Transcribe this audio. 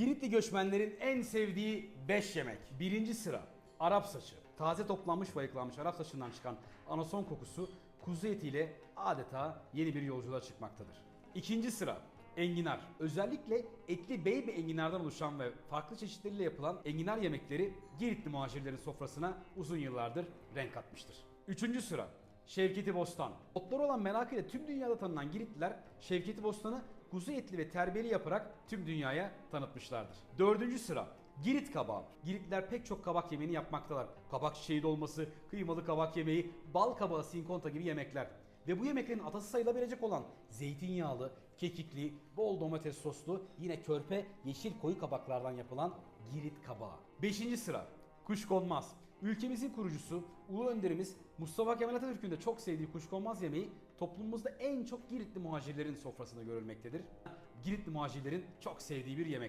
Giritli göçmenlerin en sevdiği 5 yemek. Birinci sıra Arap saçı. Taze toplanmış ve ayıklanmış Arap saçından çıkan anason kokusu kuzu etiyle adeta yeni bir yolculuğa çıkmaktadır. İkinci sıra enginar. Özellikle etli baby enginardan oluşan ve farklı çeşitleriyle yapılan enginar yemekleri Giritli muhacirlerin sofrasına uzun yıllardır renk katmıştır. Üçüncü sıra Şevketi Bostan. Otlara olan merakıyla tüm dünyada tanınan Giritliler Şevketi Bostan'ı kuzu etli ve terbiyeli yaparak tüm dünyaya tanıtmışlardır. Dördüncü sıra Girit kabağı. Giritliler pek çok kabak yemeğini yapmaktalar. Kabak çiçeği dolması, kıymalı kabak yemeği, bal kabağı, sinkonta gibi yemekler. Ve bu yemeklerin atası sayılabilecek olan zeytinyağlı, kekikli, bol domates soslu, yine körpe, yeşil koyu kabaklardan yapılan Girit kabağı. Beşinci sıra Kuşkonmaz. Ülkemizin kurucusu, ulu önderimiz Mustafa Kemal Atatürk'ün de çok sevdiği kuşkonmaz yemeği toplumumuzda en çok Giritli muhacirlerin sofrasında görülmektedir. Giritli muhacirlerin çok sevdiği bir yemek.